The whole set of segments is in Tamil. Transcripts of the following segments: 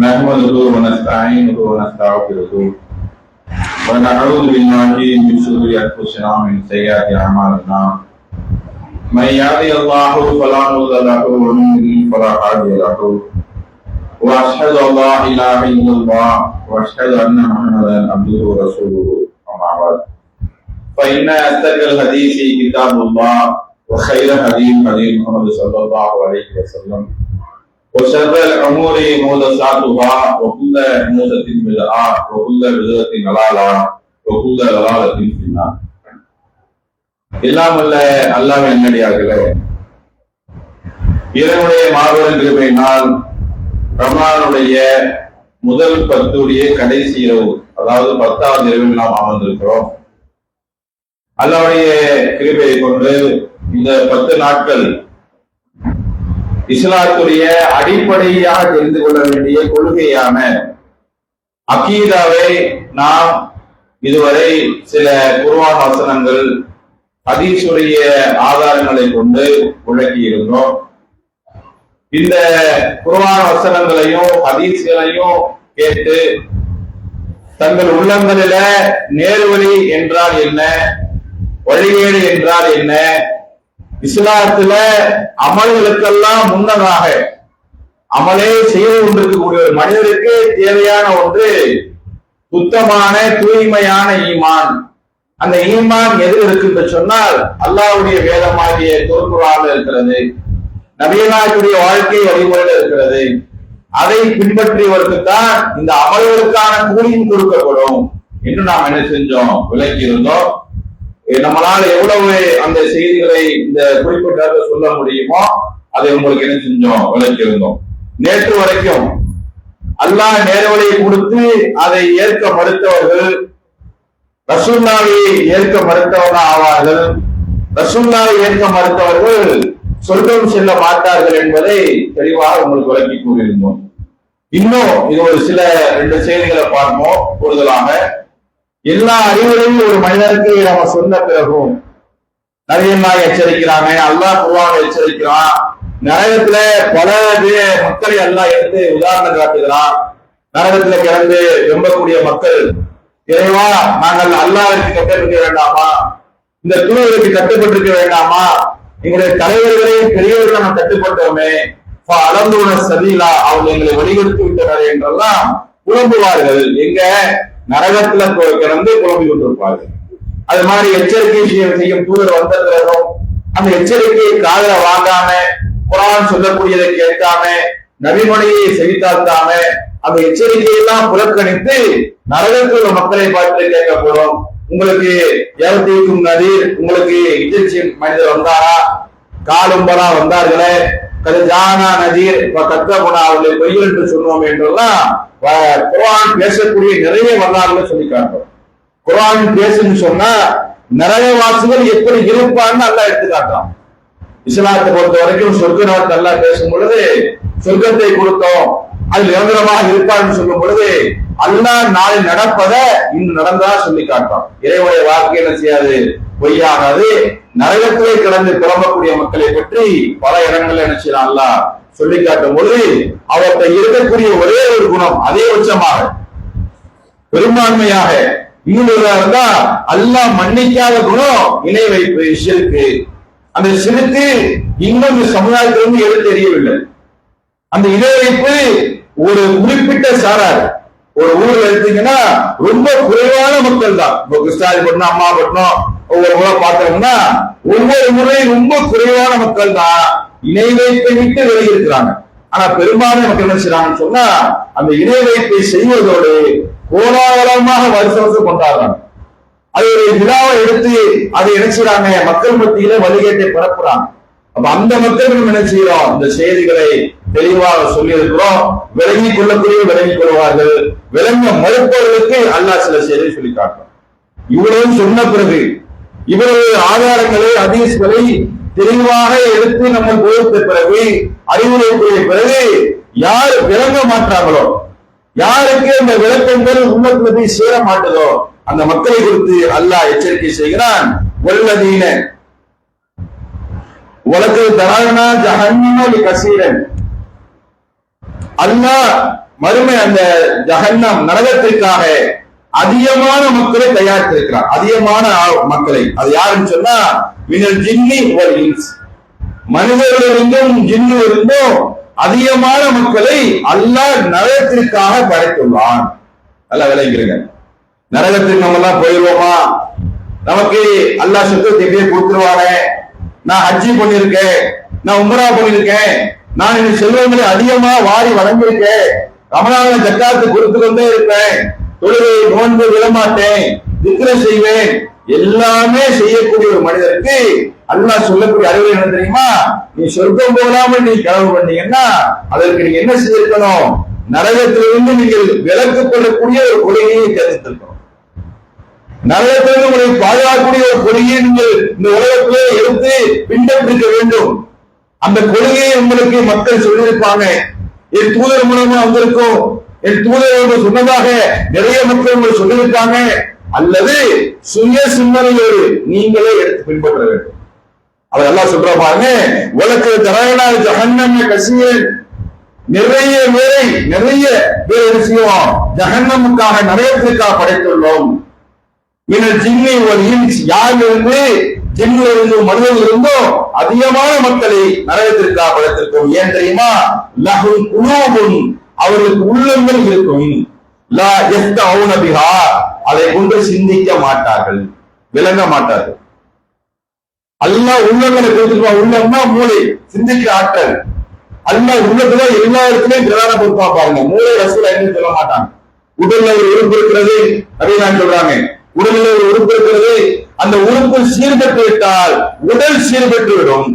نحمده ونستعينه ونستغفره ونعوذ بالله من شرور انفسنا ومن سيئات اعمالنا من يهده الله فلا مضل له ومن يضلل فلا هادي له واشهد ان لا اله الا الله واشهد ان محمدا عبده ورسوله. اما بعد فان اصدق الحديث كتاب الله وخير هدي هدي محمد صلى الله عليه وسلم. وشر الامور محدثاتها وكل محدثة بدعة وكل بدعة ضلالة وكل ضلالة في النار எல்லாம் அல்ல அல்லாஹ் என்னடியார்களே இறைவனுடைய மாபெரும் கிருபையினால் ரமலானுடைய முதல் பத்துடைய கடைசி இரவு அதாவது பத்தாவது இரவில் நாம் அமர்ந்திருக்கிறோம் அல்லாவுடைய கிருபையை கொண்டு இந்த பத்து நாட்கள் இஸ்லாத்துடைய அடிப்படையாக தெரிந்து கொள்ள வேண்டிய கொள்கையான அகீதாவை நாம் இதுவரை சில குருவா வசனங்கள் ஹதீஸுடைய ஆதாரங்களை கொண்டு விளக்கி இருந்தோம் இந்த குருவான வசனங்களையும் ஹதீஸ்களையும் கேட்டு தங்கள் உள்ளங்களில நேர்வழி என்றால் என்ன? வழிகேடு என்றால் என்ன? இஸ்லாத்துல அமல்களுக்கெல்லாம் முன்னதாக அமலே செய்து கொண்டிருக்கக்கூடிய ஒரு மனிதருக்கு தேவையான ஒன்று சுத்தமான தூய்மையான ஈமான். அந்த ஈமான் எது இருக்கு என்று சொன்னால் அல்லாஹ்வுடைய வேதமாகிய திருக்குறான் இருக்கிறது நவீனாக்குடைய வாழ்க்கை வழிமுறையில் இருக்கிறது. அதை பின்பற்றியவருக்கு தான் இந்த அமல்களுக்கான கூலியும் கொடுக்கப்படும். என்று நாம் என்ன செஞ்சோம்? விளக்கி இருந்தோம். நம்மளால எவ்வளவு அந்த செய்திகளை இந்த குறிப்பிட்ட சொல்ல முடியுமோ அதை உங்களுக்கு என்ன செஞ்சோம்? விளக்கியிருந்தோம். நேற்று வரைக்கும் அல்லாஹ் நேரவழியை கொடுத்து அதை ஏற்க மறுத்தவர்கள் ரசூல்லாவை ஏற்க மறுத்தவர்கள் ஆவார்கள். ரசூல்லாவை ஏற்க மறுத்தவர்கள் சொர்க்கம் செல்ல மாட்டார்கள் என்பதை தெளிவாக உங்களுக்கு விளக்கி கூறியிருந்தோம். இன்னும் இது ஒரு சில ரெண்டு செய்திகளை பார்ப்போம். கூடுதலாக எல்லா அறிவுரையும் ஒரு மனிதருக்கு நம்ம சொன்ன பிறகும். நிறைய எச்சரிக்கிறாங்க அல்லாஹ் குருவாக எச்சரிக்கிறான் நரகத்துல பல மக்களை எல்லாம் எடுத்து உதாரணம் காட்டுகிறான் நரகத்துல கிடந்து வெம்பக்கூடிய மக்கள் இறைவா நாங்கள் அல்லாவிற்கு கட்டப்பட்டு வேண்டாமா? இந்த தூதருக்கு கட்டுப்பட்டிருக்க வேண்டாமா? எங்களுடைய தலைவர்களையும் பெரியவர்கள் நம்ம கட்டுப்பட்டோமே அளந்துள்ள சதிலா அவங்க எங்களை வழிகெடுத்து விட்டனர் என்றெல்லாம் புலம்புவார்கள். எங்க? நரகத்துல கிடந்து குழம்பி கொண்டிருப்பார்கள் அது மாதிரி எச்சரிக்கை செய்யும் தூதர் வந்த பிறகும் அந்த எச்சரிக்கையை காதல வாங்காம குரான் சொல்லக்கூடியதை கேட்காம நபிமொழியை செவித்தாழ்த்தாம அந்த எச்சரிக்கையெல்லாம் புறக்கணித்து நரகத்தில் மக்களை பார்த்து கேட்க போறோம். உங்களுக்கு ஏவத்திக்கும் நதி உங்களுக்கு எச்சரிக்கை மனிதர் வந்தாரா? காலும்பரா வந்தார்களே. கதஜானா நதீர் கத்தகுணா அவர்களை பொய்யல் என்று சொன்னோம் என்றெல்லாம் குரான் பேசக்கூடிய நிறைய வரலாறுகளை சொல்லி காட்டுறோம் குரான் பேசுன்னு சொன்னா நரகவாசிகள் எப்படி இருப்பான்னு நல்லா எடுத்துக்காட்டும். இஸ்லாத்தை பொறுத்த வரைக்கும் சொர்க்க நாட்டு நல்லா பேசும் பொழுது சொர்க்கத்தை கொடுத்தோம் அது நிரந்தரமாக இருப்பான்னு சொல்லும் பொழுது அல்லாஹ் நாளை நடப்பத இன்று நடந்ததா சொல்லி காட்டும் இறைவனுடைய வாழ்க்கை என்ன செய்யாது? பொய்யாகாது. நரகத்திலே கடந்து கிளம்பக்கூடிய மக்களை பற்றி பல இடங்கள்ல என்ன செய்யலாம் சொல்லி காட்டும் பொழுது அவர்கிட்ட இருக்கக்கூடிய ஒரே ஒரு குணம் அதே உச்சமாக. பெரும்பான்மையாக இன்னொரு இருந்தா அல்லாஹ் மன்னிக்காத குணம் இணை வைப்பு இஷருக்கு அந்த சிறுக்கு இன்னும் சமுதாயத்திலிருந்து எது தெரியவில்லை. அந்த இணை வைப்பு ஒரு குறிப்பிட்ட சாரார். ஒரு ஊர்ல எடுத்தீங்கன்னா ரொம்ப குறைவான மக்கள் தான் இப்போ அம்மா பட்டினம் ஒவ்வொரு முறை பார்த்தோம்னா ஒவ்வொரு முறையும் ரொம்ப குறைவான மக்கள் தான் இணை வைப்பை விட்டு விலகி இருக்கிறாங்க ஆனா பெரும்பாலான மக்கள் என்ன செய்யறாங்கன்னு சொன்னா அந்த இணை வைப்பை செய்வதோடு கோலாகலமாக வருஷ வருஷம் கொண்டாடுறாங்க. அது ஒரு விழாவை எடுத்து அதை என்ன மக்கள் மத்தியில வழிகேட்டை பரப்புறாங்க. அப்ப அந்த மக்களுக்கு என்ன செய்யறோம்? இந்த செய்திகளை தெளிவாக சொல்லி இருக்கிறோம் விளங்கி கொள்ளக்கூடிய விளங்கி கொள்வார்கள். விளங்க மறுப்பவர்களுக்கு அல்லா சில செய்தியை சொல்லி காட்டுறோம் இவ்வளவு சொன்ன பிறகு இவ்வளவு ஆதாரங்களை அதீஸ்களை தெளிவாக எடுத்து நம்ம போதித்த பிறகு அறிவுரை பிறகு யார் விளங்க மாட்டாங்களோ யாருக்கு அந்த விளக்கங்கள் உள்ளத்துல போய் சேர மாட்டதோ அந்த மக்களை குறித்து அல்லாஹ் எச்சரிக்கை செய்கிறான். வல்லதீன. உலகு தரானா ஜஹன்னலி கசீரன். அல்லாஹ் மறுமை அந்த ஜஹன்னம் நரகத்திற்காக அதிகமான மக்களை தயாரித்திருக்கிறார். அதிகமான மக்களை. அது யாருன்னு சொன்னா மினல் ஜின்னி மனிதர்கள் இருந்தும் மனிதர்களிருந்தும் ஜின்னிலிருந்தும் அதிகமான மக்களை அல்லாஹ் நரகத்திற்காக படைத்துள்ளான். நல்லா விளைக்கிறீங்க நரகத்துக்கு நம்ம எல்லாம் போயிடுவோமா நமக்கு அல்லாஹ் சொத்து எப்படியே கொடுத்துருவானே? நான் ஹஜ்ஜி பண்ணிருக்கேன் நான் உமரா பண்ணிருக்கேன் நான் இந்த செல்வங்களை அதிகமா வாரி வழங்கியிருக்கேன். ரமணாவை ஜக்காத்து கொடுத்து கொண்டே இருப்பேன். தொழுகை நோன்பு விடமாட்டேன் விக்கிரம் செய்வேன். எல்லாமே செய்யக்கூடிய ஒரு மனிதருக்கு அண்ணா சொல்லக்கூடிய அறிவுரை என்ன தெரியுமா? நீ சொர்க்கம் போகாமல் நீ கனவு பண்ணீங்கன்னா அதற்கு நீங்க என்ன செய்திருக்கணும்? நரகத்திலிருந்து நீங்கள் விலக்கு கொள்ளக்கூடிய ஒரு கொள்கையை தெரிவித்திருக்கணும் நரகத்திலிருந்து உங்களை பாதுகாக்கக்கூடிய ஒரு கொள்கையை நீங்கள் இந்த உலகத்திலே எடுத்து பின்பற்றிருக்க வேண்டும். அந்த கொள்கையை உங்களுக்கு மக்கள் சொல்லியிருப்பாங்க. என் தூதர் மூலமா வந்திருக்கும். என் தூதர் சொன்னதாக நிறைய மக்கள் உங்களுக்கு சொல்லியிருக்காங்க. அல்லது சுய சிந்தனையோடு நீங்களே எடுத்து பின்பற்ற வேண்டும். அவர் எல்லாம் சொல்ற பாருங்க உலக தரகனா ஜஹன்னம் கசியல் நிறைய பேரை நிறைய பேர் என்ன செய்வோம்? ஜஹன்னமுக்காக நரகத்திற்காக படைத்துள்ளோம். இதில் ஜின்னி ஒரு இன்ஸ் யாரிலிருந்து ஜின்னில் இருந்து மனிதனில் இருந்தோ அதிகமான மக்களை நரகத்திற்காக படைத்திருக்கோம். ஏன் தெரியுமா? லகு குழுவும் அவர்களுக்கு உள்ளங்கள் இருக்கும். லா அதை கொண்டு சிந்திக்க மாட்டார்கள். விளங்க மாட்டார்கள். அல்லா உள்ளங்களை கொடுத்துருவா. உள்ளம்னா மூளை. சிந்திக்கிற ஆற்றல் அல்லா உள்ளத்துல எல்லா இடத்துலயும் பிரதான பொறுப்பா பாருங்க. மூளை ரசூல என்ன சொல்ல மாட்டாங்க. உடல்ல ஒரு உறுப்பு இருக்கிறது அப்படின்னு சொல்றாங்க. உடல்ல ஒரு உறுப்பு இருக்கிறது அந்த உறுப்பு சீர்கட்டு விட்டால் உடல் சீர்கட்டு விடும்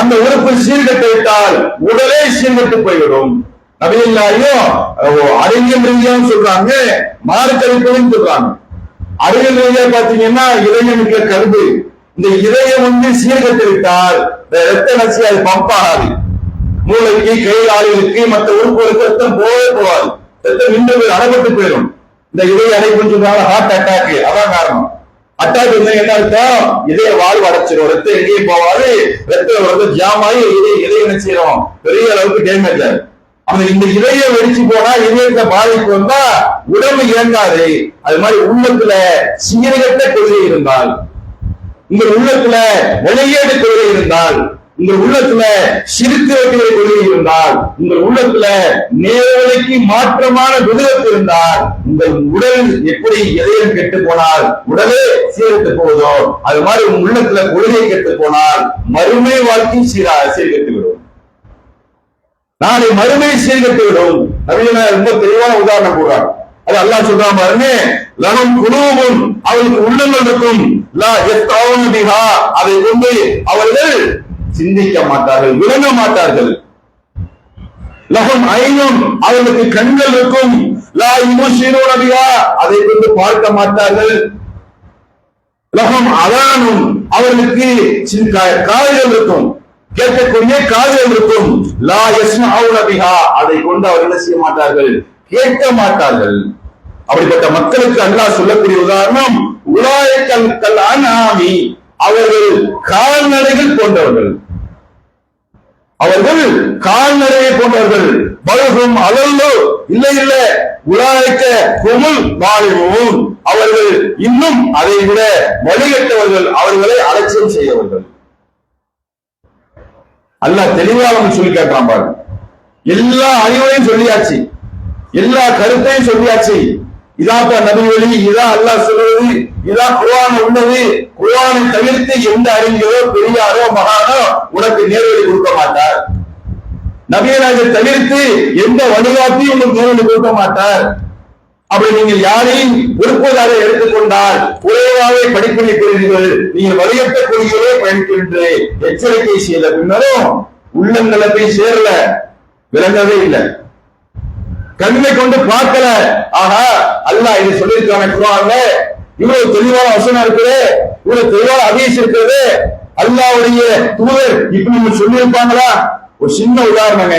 அந்த உறுப்பு சீர்கட்டு விட்டால் உடலே சீர்கட்டு போய்விடும். நபியில்லாயும் அறிவியல் ரீதியாவும் சொல்றாங்க. மாறுக்கழிப்பதும் சொல்றாங்க. அறிவியல் ரீதியா பாத்தீங்கன்னா இதயம் மிக்க கருது. இந்த இதயம் வந்து சீர்கட்டிவிட்டால் இந்த ரத்த நசி அது பம்ப் ஆகாது. மூளைக்கு கை ஆளுகளுக்கு மற்ற உறுப்புகளுக்கு ரத்தம் போகவே போகாது. ரத்தம் நின்று அடைபட்டு போயிடும். இந்த இதய அடைப்புன்னு சொல்றாங்க ஹார்ட் அட்டாக் அதான் காரணம். அட்டாக் வந்து என்ன அர்த்தம்? இதய வாழ்வு அடைச்சிடும் ரத்தம் எங்கேயும் போவாது ரத்தம் வந்து இதய இதய என்ன செய்யறோம் பெரிய அளவுக்கு டேமேஜ் ஆகும். அந்த இந்த இதய வெடிச்சு போனா இதயத்தை பாதிப்பு வந்தா உடம்பு இறங்காது. அது மாதிரி உள்ளத்துல சீரகட்ட கொள்கை இருந்தால் உங்கள் உள்ளத்துல வெளியேடு கொள்கை இருந்தால் உங்கள் உள்ளத்துல சிரித்து வைக்கிற கொள்கை இருந்தால் உங்கள் உள்ளத்துல நேரலைக்கு மாற்றமான விதத்து இருந்தால் உங்கள் உடல் எப்படி இதயம் கெட்டு போனால் உடலே சீரத்து போவதோ அது மாதிரி உங்க உள்ளத்துல கொள்கை கெட்டு போனால் மறுமை வாழ்க்கை சீரா சீர்கெட்டு நாளை மறுமை சீர்கெட்டு விடும். நவீன ரொம்ப தெளிவான உதாரணம் போடுறார் அது அல்லாஹ் சொல்றா பாருங்க லனம் குழுவும் அவளுக்கு உள்ளங்கள் இருக்கும். லா அதை கொண்டு அவர்கள் சிந்திக்க மாட்டார்கள் விளங்க மாட்டார்கள். லகம் ஐனும் அவர்களுக்கு கண்கள் இருக்கும். லா இமுஷினூன பிஹா அதை கொண்டு பார்க்க மாட்டார்கள். லகம் அதானும் அவர்களுக்கு காய்கள் இருக்கும். கேட்கக்கூடிய காதுகள் இருக்கும். லா யஸ்மவுன அதை கொண்டு அவர்கள் என்ன செய்ய மாட்டார்கள்? கேட்க மாட்டார்கள். அப்படிப்பட்ட மக்களுக்கு அல்லாஹ் சொல்லக்கூடிய உதாரணம் உலாயக்கல் கல் அனாமி அவர்கள் கால்நடைகள் போன்றவர்கள் அவர்கள் கால்நடையை போன்றவர்கள் பலகும் அலல்லோ. இல்லை இல்ல. உலாய்க்க குமுல் வாழும் அவர்கள் இன்னும் அதை விட வழிகட்டவர்கள். அவர்களை அலட்சியம் செய்யவர்கள் அல்லாஹ் தெளிவா அவங்க சொல்லி கேட்கிறான் பாருங்க. எல்லா அறிவுரையும் சொல்லியாச்சு. எல்லா கருத்தையும் சொல்லியாச்சு. இதாப்பா நபி வழி இதான் அல்லாஹ் சொல்றது இதான் குரான் உள்ளது. குரானை தவிர்த்து எந்த அறிஞரோ பெரியாரோ மகானோ உனக்கு நேர்வழி கொடுக்க மாட்டார். நபியராஜை தவிர்த்து எந்த வழிகாட்டியும் உங்களுக்கு நேர்வழி கொடுக்க மாட்டார். அப்படி நீங்கள் யாரையும் விருப்பதாக எடுத்துக்கொண்டால் குறைவாகவே படிப்பினை பெறுவீர்கள் நீங்கள் வழியற்ற கொள்கையிலே பயணிக்கின்றேன். எச்சரிக்கை செய்த பின்னரும் உள்ளங்களை போய் சேரல. விளங்கவே இல்லை. கண்ணை கொண்டு பார்க்கல. ஆஹா அல்லாஹ் இது சொல்லியிருக்கான குரான்ல இவ்வளவு தெளிவான வசனம் இருக்குது. இவ்வளவு தெளிவான ஹதீஸ் இருக்கிறது அல்லாவுடைய தூதர் இப்படி நம்ம சொல்லியிருப்பாங்களா? ஒரு சின்ன உதாரணங்க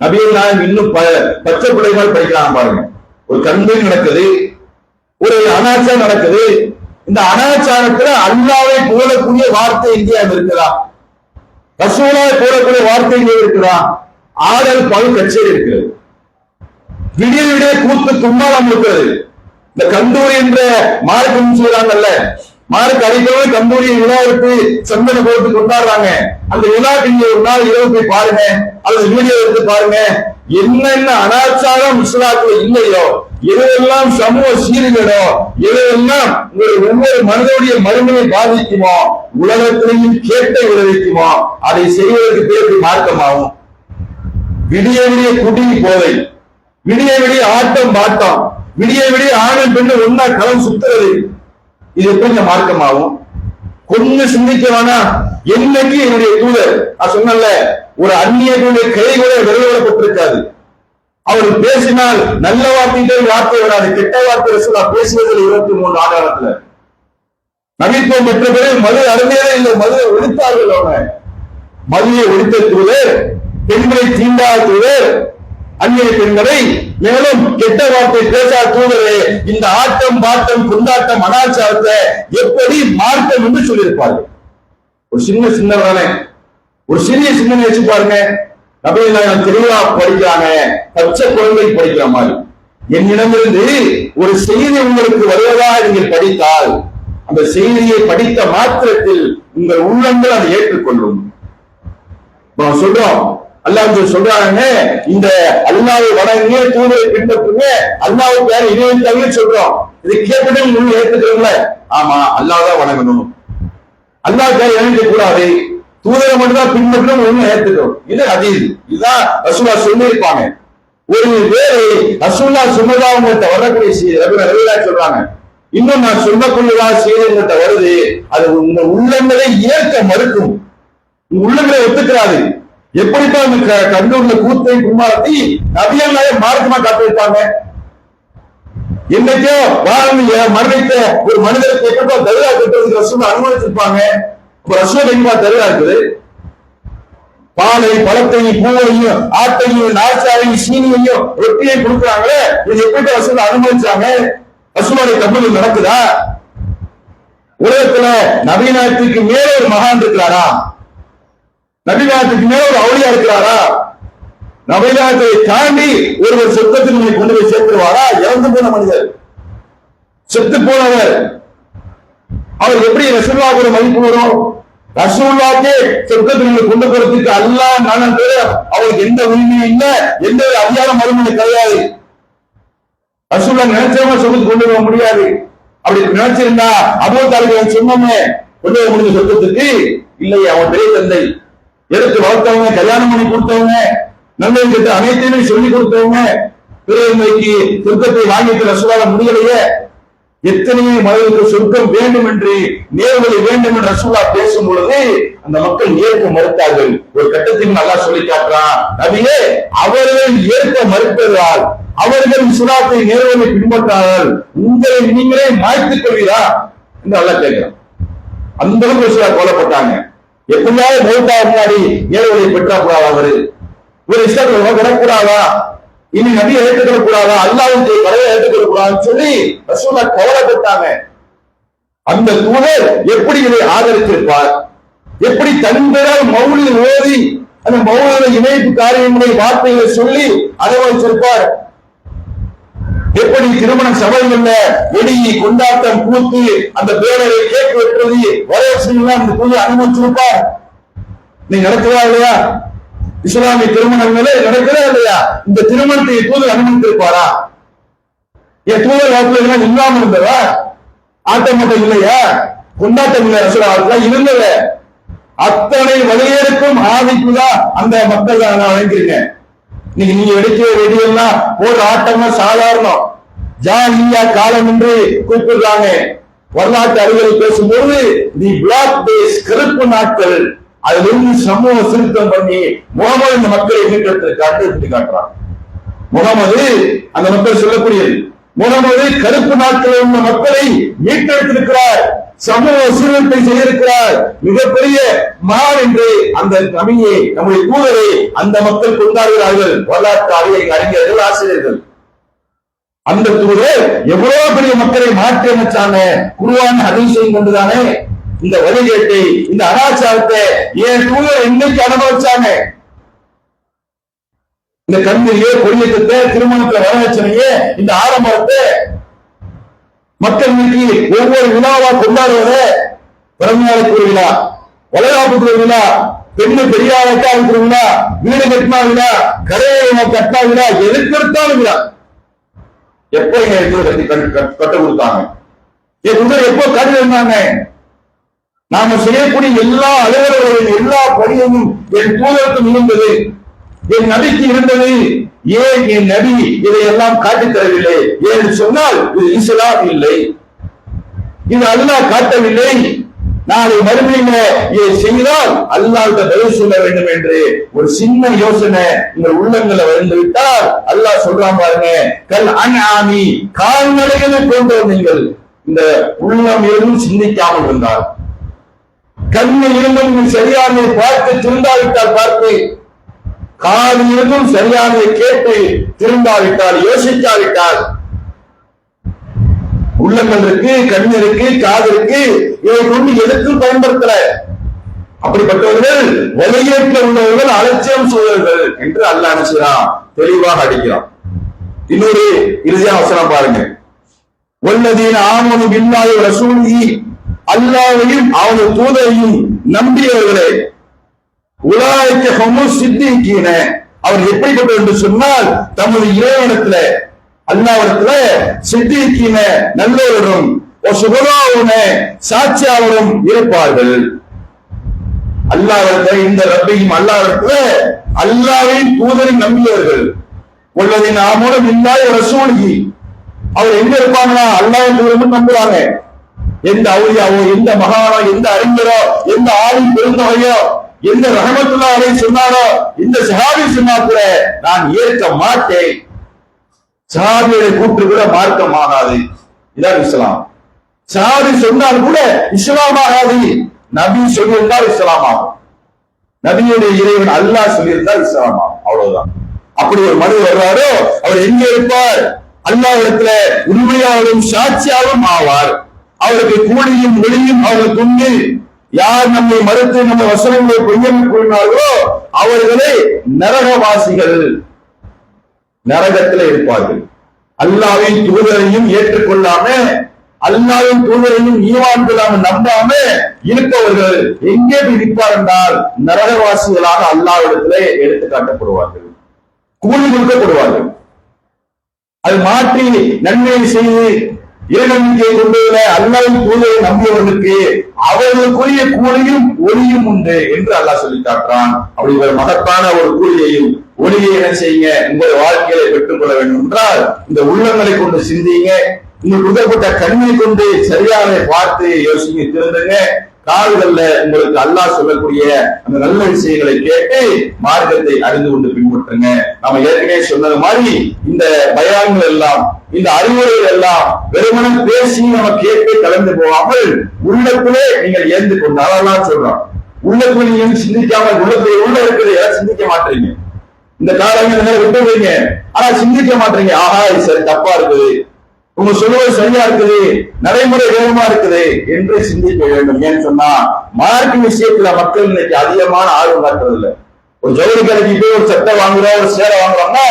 நபியல் நாயம் இன்னும் ப- பச்சை பிள்ளைகள் படிக்கலாம் பாருங்க. ஒரு கண்மை நடக்குது ஒரு அனாச்சாரம் நடக்குது. இந்த அனாச்சாரத்துல அல்லாவை போலக்கூடிய வார்த்தை இந்தியாவில் இருக்குதா ரசூலாவை போலக்கூடிய வார்த்தை இங்கே இருக்குதா? ஆடல் பல் கச்சேரி இருக்கிறது விடிய விடிய கூத்து கும்மாளம் இருக்கிறது. இந்த கந்தூரி என்ற மார்க்கம் சொல்றாங்கல்ல மார்க் அடிக்கவே விழா எடுத்து சந்தன போட்டு கொண்டாடுறாங்க. அந்த விழா நீங்க ஒரு நாள் இரவு போய் பாருங்க. அல்லது வீடியோ எடுத்து பாருங்க. என்னென்ன அனாச்சாரம் இஸ்லாத்துல இல்லையோ எதுவெல்லாம் சமூக சீர்கேடோ எதுவெல்லாம் உங்கள் ஒவ்வொரு மனிதனுடைய மருமையை பாதிக்குமோ உலகத்திலையும் கேட்டை விளைவிக்குமோ அதை செய்வதற்கு பேருக்கு மார்க்கமாகும். விடிய விடிய குடி போதை. விடிய விடிய ஆட்டம் பாட்டம். விடிய விடிய ஆணும் பெண்ணு ஒன்னா களம் சுத்துறது. இது எப்படி மார்க்கமாகும்? கொஞ்சம் சிந்திக்க வேணா என்னைக்கு என்னுடைய தூதர்? நான் சொன்னல ஒரு அந்நியர்களுடைய கை கூட விரைவிடப்பட்டிருக்காது அவர் பேசினால் நல்ல வார்த்தையிலே வார்த்தை வராது. கெட்ட வார்த்தை ரசூலா பேசுவதில் இருபத்தி மூணு ஆதாரத்துல. நவீத்துவம் பெற்ற பிறகு மது அருமையாக இல்லை. மது ஒழித்தார்கள் அவங்க. மதுவை ஒழித்த தூதர் பெண்களை தீண்டாத தூதர் அந்நிய பெண்களை மேலும் கெட்ட வார்த்தை பேசா தூதரே இந்த ஆட்டம் பாட்டம் கொண்டாட்டம் அனாச்சாரத்தை எப்படி மார்க்கம் என்று சொல்லியிருப்பார்கள்? ஒரு சின்ன சின்ன தானே. ஒரு சிறிய சின்ன வச்சு பாருங்க. நபிகள் திருவிழா படிக்கிறாங்க. பச்சை குழந்தை படிக்கிற மாதிரி. என்னிடமிருந்து ஒரு செய்தி உங்களுக்கு வருவதாக நீங்கள் படித்தால் அந்த செய்தியை படித்த மாத்திரத்தில் உங்கள் உள்ளங்கள் அதை ஏற்றுக்கொள்ளும். சொல்றோம் அல்லாஹ் சொல்றாங்க இந்த அல்லாவை வணங்குங்க தூதரை பின்பற்றுங்க அல்லாவுக்கு யாரும் இணையத்தாங்க சொல்றோம். இதை கேட்டுட்டு முன் ஏத்துக்கிறோம்ல ஆமா அல்லாதான் வணங்கணும். அல்லாஹ் யாரும் இணைக்க கூடாது. தூதரை மட்டும் தான் பின்பற்றணும் ஒண்ணு ஏத்துக்கிறோம் இது அதீது இதுதான் ரசூலா சொல்லியிருப்பாங்க. ஒரு வேறு ரசூல்லா சொன்னதா உங்கள்கிட்ட வரக்கூடிய செய்தி ரவிலா சொல்றாங்க. இன்னும் நான் சொல்லக்கூடியதா செய்தி உங்கள்கிட்ட வருது அது உங்க உள்ளங்களை ஏற்க மறுக்கும். உங்க உள்ளங்களை ஒத்துக்கிறாது. எப்படிப்பா இந்த கண்ணூர்ல கண்டூர்ல கூத்தை கும்மாரத்தை நபியல்லாய மார்க்கமா காட்டியிருப்பாங்க என்னைக்கோ வாழ்ந்து மரணித்த ஒரு மனிதருக்கு எப்படிப்பா தருவா கட்டுறதுக்கு ரசூல் அனுமதிச்சிருப்பாங்க. இப்ப ரசூல் எங்கப்பா தருவா இருக்குது? பாலை பழத்தையும் பூவையும் ஆட்டையும் நாச்சாரையும் சீனியையும் ரொட்டியையும் கொடுக்குறாங்களே. இது எப்படி ரசூல் அனுமதிச்சாங்க? ரசூலுடைய கப்பல் நடக்குதா? உலகத்துல நவீனத்துக்கு மேல ஒரு மகான் இருக்கிறாரா? நபிநாயகத்துக்கு மேல ஒரு அவளியா இருக்கிறாரா? நபிநாயகத்தை தாண்டி ஒருவர் சொர்க்கத்தில் உன்னை கொண்டு போய் சேர்த்துருவாரா? இறந்து போன மனிதர். செத்து போனவர். அவர் எப்படி ரசூல்லாவோட மதிப்பு வரும்? ரசூல்லாக்கே சொர்க்கத்தில் கொண்டு போறதுக்கு அல்லா நானும் பேரு அவருக்கு எந்த உரிமையும் இல்ல எந்த ஒரு அதிகாரம் மறுமொழி கிடையாது. ரசூல்லா நினைச்சவங்க சொர்க்கத்துக்கு கொண்டு போக முடியாது. அப்படி நினைச்சிருந்தா அபோ தாலிபன் சொன்னோமே கொண்டு வர முடிஞ்ச சொர்க்கத்துக்கு? இல்லையே அவன் பெரிய தந்தை. எடுத்து வளர்த்தவங்க கல்யாணம் பண்ணி கொடுத்தவங்க நல்லது கெட்ட அனைத்தையுமே சொல்லி கொடுத்தவங்க பிறகு சொர்க்கத்தை வாங்கிட்டு ரசூலால முடியலையே. எத்தனையோ மனிதர்களுக்கு சொர்க்கம் வேண்டும் என்று நேர்வழி வேண்டும் என்று ரசூலா பேசும் பொழுது அந்த மக்கள் ஏற்க மறுத்தார்கள். ஒரு கட்டத்தில் நல்லா சொல்லி காட்டுறான் நபியே அவர்கள் ஏற்க மறுத்ததால் அவர்கள் சுலாத்தை நேர்வழி பின்பற்றார்கள் உங்களை நீங்களே மாய்த்துக் கொள்வீரா? என்று நல்லா கேட்கிறான். அந்த அளவுக்கு ரசூலா கொல்லப்பட்டாங்க எப்படியாவது மௌத்தா முன்னாடி ஏழைகளை பெற்றா கூடாதா அவரு ஒரு இஸ்லாத்துல விடக்கூடாதா இனி நபி ஏற்றுக்கிற கூடாதா? அல்லாவும் கடவுளை ஏற்றுக்கிற கூடாதுன்னு சொல்லி ரசூலா கவலைப்பட்டாங்க. அந்த தூதர் எப்படி இதை ஆதரித்திருப்பார்? எப்படி தன்பெறால் மௌலி ஓதி அந்த மௌன இணைப்பு காரியங்களை வார்த்தைகளை சொல்லி அனுபவிச்சிருப்பார் எப்படி திருமண சபைகள்ல வெடி கொண்டாட்டம் கூத்து அந்த பேரரை கேக் வெட்டுறது? வரவேற்று அந்த புது அனுமதிச்சிருப்பார். நீ நடக்கிறா இல்லையா? இஸ்லாமிய திருமணங்களே நடக்கிறா இல்லையா? இந்த திருமணத்தை தூது அனுமதித்திருப்பாரா? என் தூதர் வாக்குல எல்லாம் இல்லாம இருந்ததா? ஆட்டம் இல்லையா? கொண்டாட்டம் இல்லை ரசூலா அதெல்லாம் இருந்தத. அத்தனை வழியேற்கும் ஆதிக்குதான் அந்த மக்கள் நான் வழங்கியிருக்கேன். இன்னைக்கு நீங்க எடுக்கிற வெடியெல்லாம் போடுற ஆட்டம்லாம் சாதாரணம். ஜாலியா காலம் என்று குறிப்பிடுறாங்க. வரலாற்று அறிவியல் பேசும்போது தி பிளாக் டேஸ் கருப்பு நாட்கள் அதுல இருந்து சமூக திருத்தம் பண்ணி முகமது இந்த மக்களை மீட்டெடுத்திருக்காட்டு சுட்டி காட்டுறான் முகமது அந்த மக்கள் சொல்லக்கூடியது முகமது கருப்பு நாட்களில் உள்ள மக்களை மீட்டெடுத்திருக்கிறார். சமூக சீர்திருத்தத்தை செய்திருக்கிறார். மிகப்பெரிய மகான் என்று அந்த நபியை நம்முடைய தூதரை அந்த மக்கள் கொண்டாடுகிறார்கள். வரலாற்று அறிவை அறிஞர்கள் ஆசிரியர்கள். அந்த தூதர் எவ்வளவு பெரிய மக்களை மாற்றி அமைச்சாங்க குருவான ஹதீஸையும் கொண்டுதானே இந்த வழிகேட்டை இந்த அனாச்சாரத்தை என் தூதர் இன்னைக்கு அனுபவிச்சாங்க இந்த கண்ணிலேயே கொடியேற்றத்தை திருமணத்துல வரலட்சணையே இந்த ஆரம்பத்தை மக்கள் இன்னைக்கு ஒவ்வொரு விழாவா கொண்டாடுவத பிறந்தநாளுக்கு ஒரு விழா. வளையாப்புக்கு ஒரு விழா. பெண்ணு பெரியாருக்கா இருக்கிற விழா. வீடு கட்டினா விழா. கரையை கட்டினா விழா. எதுக்கு எடுத்தாலும் விழா. எப்போ எங்க எடுத்து கட்டி கட்டு- கொடுத்தாங்க? என் எப்போ கருவி இருந்தாங்க? நாம செய்யக்கூடிய எல்லா அலுவலர்களும் எல்லா பணியையும் என் தூதருக்கும் இருந்தது என் நபிக்கு இருந்தது. ஏன் என் நபி இதையெல்லாம் காட்டித் தரவில்லை? என்று சொன்னால் இது இஸ்லாம் இல்லை. இது அல்லாஹ் காட்டவில்லை. நாளை மறுமையில இதை செய்தால் அல்லாஹ் பதில் சொல்ல வேண்டும் என்று ஒரு சின்ன யோசனை உங்கள் உள்ளங்களை வந்து விட்டால் அல்லாஹ் சொல்றான் பாருங்க கல் அன்ஆமி கால்நடைகளை போன்றவர் நீங்கள் இந்த உள்ளம் எதுவும் சிந்திக்காமல் இருந்தார் கண்ணு இருந்தும் நீ பார்த்து திருந்தாவிட்டால் பார்த்து காது சரியாக கேட்டு திரும்பாவிட்டால் யோசிக்காவிட்டால் உள்ளங்கள் இருக்கு கண் இருக்கு காது இருக்கு இதை கொண்டு எதுக்கும் பயன்படுத்தல. அப்படிப்பட்டவர்கள் வெளியேற்ற உள்ளவர்கள் அலட்சியம் சூழல்கள் என்று அல்ல என்ன தெளிவாக அடிக்கிறான். இன்னொரு இறுதியா அவசரம் பாருங்க. வல்லதீன ஆமனு பில்லாஹி ரசூலி அல்லாவையும் அவனது தூதரையும் நம்பியவர்களே உலாய்க்கு ஹமு சித்திக்கீன அவர் எப்படிப்பட்டவர் என்று சொன்னால் தமது இறைவனத்துல அல்லாவிடத்துல சித்திக்கீன நல்லவரும் சுகதாவுன சாட்சியாளரும் இருப்பார்கள். அல்லாவிடத்துல இந்த ரப்பையும் அல்லாவிடத்துல அல்லாவின் தூதரை நம்பியவர்கள். உள்ளதின் ஆமோடும் இல்லாத ரசூலி அவர் எங்க இருப்பாங்கன்னா அல்லாஹ் தூதரும் நம்புறாங்க. எந்த அவுலியாவோ எந்த மகானோ எந்த அறிஞரோ எந்த ஆளும் பெருந்தவையோ எந்த ரஹமத்துல்லா அலை சொன்னாரோ இந்த சஹாபி சொன்னா கூட நான் ஏற்க மாட்டேன். சஹாபியுடைய கூற்று கூட மார்க்கமாகாது. இதான் இஸ்லாம். சஹாபி சொன்னால் கூட இஸ்லாம் ஆகாது நபி சொல்லியிருந்தால் இஸ்லாம் ஆகும் நபியுடைய இறைவன் அல்லாஹ் சொல்லியிருந்தால் இஸ்லாம் ஆகும் அவ்வளவுதான். அப்படி ஒரு மனு வர்றாரோ அவர் எங்க இருப்பார்? அல்லாஹ்விடத்துல உண்மையாகவும் சாட்சியாகவும் ஆவார். அவருக்கு கூலியும் ஒளியும் அவருக்கு உண்டு. யார் நம்மை மறுத்து நம்ம வசனங்களை பொய்யம் கூறினார்களோ அவர்களை நரகவாசிகள் நரகத்தில் இருப்பார்கள். அல்லாவின் தூதரையும் ஏற்றுக்கொள்ளாம அல்லாவின் தூதரையும் ஈவான் கொள்ளாம நம்பாம இருப்பவர்கள் எங்கே இருப்பார் என்றால் நரகவாசிகளாக அல்லாவிடத்திலே எடுத்து காட்டப்படுவார்கள். கூலி கொடுக்கப்படுவார்கள். அது மாற்றி நன்மையை செய்து இறைநம்பிக்கை கொண்டுள்ள அல்லாவின் தூதரை நம்பியவர்களுக்கு அவர்களுக்குரிய கூலியும் ஒளியும் உண்டு என்று அல்லாஹ் சொல்லி காட்டுறான். அப்படி ஒரு மகத்தான ஒரு கூலியையும் ஒளியை என்ன செய்யுங்க? உங்கள் வாழ்க்கையை பெற்றுக்கொள்ள வேண்டும் என்றால் இந்த உள்ளங்களை கொண்டு சிந்திங்க. உங்களுக்கு உதவப்பட்ட கண்ணை கொண்டு சரியாக பார்த்து யோசிங்க திருந்துங்க. காதுகள்ல உங்களுக்கு அல்லாஹ் சொல்லக்கூடிய அந்த நல்ல விஷயங்களை கேட்டு மார்க்கத்தை அறிந்து கொண்டு பின்பற்றுங்க. நம்ம ஏற்கனவே சொன்னது மாதிரி இந்த பயான்கள் எல்லாம் இந்த அறிவுரைகள் எல்லாம் வெறுமனம் பேசி நம்ம கேட்டு கலந்து போகாமல் உள்ளத்திலே நீங்கள் ஏந்து கொண்டு அதெல்லாம் சொல்றோம். உள்ளத்துல நீங்க சிந்திக்காமல் சிந்திக்காம உள்ளத்துல உள்ள இருக்கிறத யாரும் சிந்திக்க மாட்டீங்க. இந்த காலங்கள் விட்டுறீங்க ஆனா சிந்திக்க மாட்டீங்க. ஆஹா இது சரி தப்பா இருக்குது. உங்க சொல்லுவது சரியா இருக்குது. நடைமுறை வேகமா இருக்குது என்று சிந்திக்க வேண்டும். ஏன்னு சொன்னா மார்க்கு விஷயத்துல மக்கள் இன்னைக்கு அதிகமான ஆர்வம் காட்டுறதில்ல ஒரு ஜவுளி கடைக்கு போய் ஒரு சட்டை வாங்குறோம் ஒரு சேலை வாங்குறோம்னா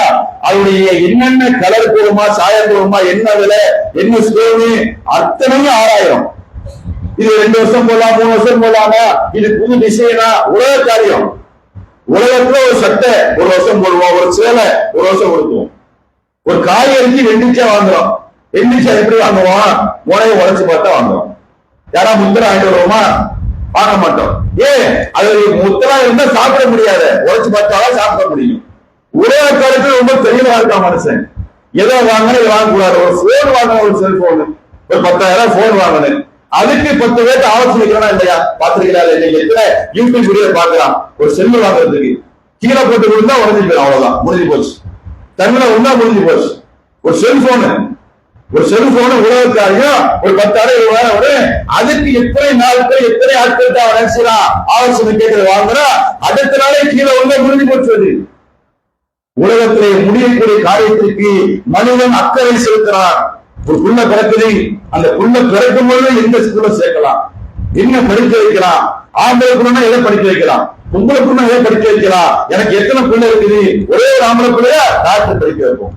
அதனுடைய என்னென்ன கலர் போடுமா சாயம் போடுமா என்ன விலை என்ன ஸ்டோனு அத்தனையும் ஆறாயிரம் இது ரெண்டு வருஷம் போடலாம் மூணு வருஷம் போடலாமா இது புது டிசைனா உலக காரியம். உலகத்துல ஒரு சட்டை ஒரு வருஷம் போடுவோம் ஒரு சேலை ஒரு வருஷம் கொடுக்குவோம் ஒரு காய்கறிக்கு வெண்டிச்சா வாங்குறோம். வெண்டிச்சா எப்படி வாங்குவோம்? முனையை உடச்சு பார்த்தா வாங்குறோம். யாரா முத்திரை வாங்கிட்டு வருவோமா? வாங்க மாட்டோம். ஏன்? அது முத்தலா இருந்தா சாப்பிட முடியாது. உழைச்சு பார்த்தாலும் சாப்பிட முடியும். ஒரே காலத்துல ரொம்ப தெளிவா இருக்கா மனுஷன்? எதை வாங்கினா இதை வாங்கக்கூடாது. ஒரு போன் வாங்கின ஒரு செல்போன் ஒரு பத்தாயிரம் போன் வாங்கினேன் அதுக்கு பத்து பேர்த்து ஆலோசனைக்கிறா இல்லையா? பாத்திருக்கீங்களா இல்லையா நீங்க எத்தனை யூடியூப் வீடியோ பாக்குறான் ஒரு செல்லு வாங்குறதுக்கு. கீழே போட்டு விழுந்தா உடஞ்சி போயிடும். அவ்வளவுதான். முடிஞ்சு போச்சு. தண்ணில உண்டா முடிஞ்சு போச்சு. ஒரு செல்போனு ஒரு செல்போன உலகத்தாரியும் ஒரு பத்தாயிரம் இருபதாயிரம் வரும் அதுக்கு எத்தனை நாட்கள் எத்தனை ஆட்கள் தான் நினைச்சான் ஆலோசனை கேட்கறது வாங்குறா? அடுத்த நாளே கீழே உள்ள முடிஞ்சு போச்சு உலகத்திலே முடியக்கூடிய காரியத்திற்கு மனிதன் அக்கறை செலுத்துறான். ஒரு புள்ள பிறக்குது. அந்த புள்ள பிறக்கும் பொழுது எந்த ஸ்கூல்ல சேர்க்கலாம்? என்ன படிக்க வைக்கலாம்? ஆம்பளை புள்ளனா எதை படிக்க வைக்கலாம்? உங்களுக்கு நான் ஏன் படிக்க வைக்கலாம்? எனக்கு எத்தனை பிள்ளை இருக்குது? ஒரே ஒரு ஆம்பளை பிள்ளைய டாக்டர் படிக்க வைப்போம்.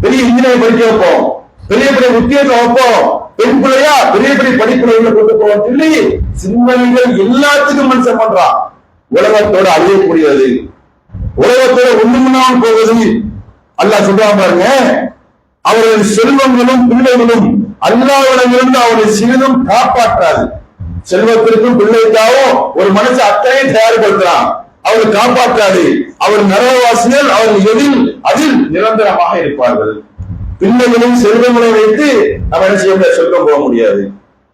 பெரிய இன்ஜினியர் படிக்க வைப்போம். பெரிய பெரிய உத்தியோகம் வைப்போம் பெண் பிள்ளையா பெரிய பெரிய படிப்புல கொண்டு போவோம் சொல்லி சிந்தனைகள் எல்லாத்துக்கும் மனுஷன் பண்றான் உலகத்தோட அழியக்கூடியது. உலகத்தோட ஒண்ணுமில்லாமல் போவது. அல்லா சொல்றான் பாருங்க. அவருடைய செல்வங்களும் பிள்ளைகளும் அல்லாவிடமிருந்து அவரை சிறிதும் காப்பாற்றாது. செல்வத்திற்கும் பிள்ளைக்காகவும் ஒரு மனுஷன் அத்தனையும் தயார்படுத்துறான். அவரை காப்பாற்றாது. அவர் நரகவாசிகள் அவர் எதில்? அதில் நிரந்தரமாக இருப்பார்கள். பிள்ளைகளின் செல்வங்களை வைத்து நம்ம என்ன செய்ய முடியாது சொர்க்கம் போக முடியாது?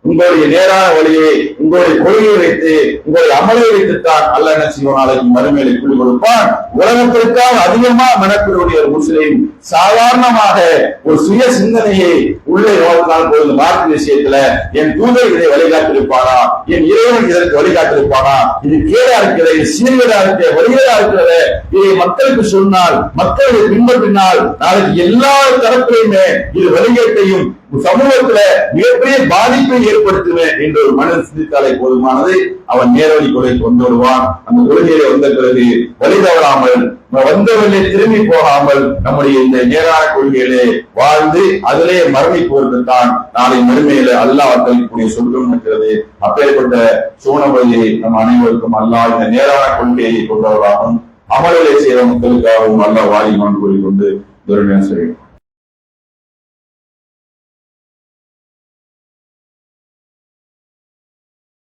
உங்களுடைய நேரான வழியை உங்களுடைய கொள்கையை வைத்து உங்களுடைய அமலை வைத்துத்தான் அல்ல என்ன செய்வோம் நாளைக்கு மறுமையில கூலி கொடுப்பான் உலகத்திற்காக அதிகமா மெனக்கிடக்கூடிய ஒரு முஸ்லீம் சாதாரணமாக ஒரு சுய சிந்தனையை உள்ளே வாழ்ந்தால் பொழுது மார்க்க விஷயத்துல என் தூதர் இதை வழிகாட்டிருப்பானா என் இறைவன் இதற்கு வழிகாட்டிருப்பானா இது கேடா இருக்கிறது இது சீர்கேடா இருக்கிறது வழிகேடா இருக்கிறது. இதை மக்களுக்கு சொன்னால் மக்கள் இதை பின்பற்றினால் நாளைக்கு எல்லா தரப்பிலையுமே இது வழிகேட்டையும் சமூகத்துல மிகப்பெரிய பாதிப்பை ஏற்படுத்துவேன் என்ற ஒரு மனிதன் சிந்தித்தாலே போதுமானது அவன் நேரடி கொலை கொண்டு வருவான் அந்த கொள்கையை வந்த பிறகு வழி தவறாமல் வந்தவர்களே திரும்பி போகாமல் நம்முடைய இந்த நேரான கொள்கையிலே வாழ்ந்து அதிலே மரணிப்போருக்கு தான் நாளை மறுமையில அல்லாஹ் அக்களிக்கூடிய சொல்லும் இருக்கிறது. அப்பேற்பட்ட சூனவழியை நம் அனைவருக்கும் அல்லாஹ் இந்த நேரான கொள்கையை கொண்டவராகவும் அமல்களை செய்த மக்களுக்காகவும் அல்ல வாரி கொண்டு கூறிக்கொண்டு துரைமையா செய்யும்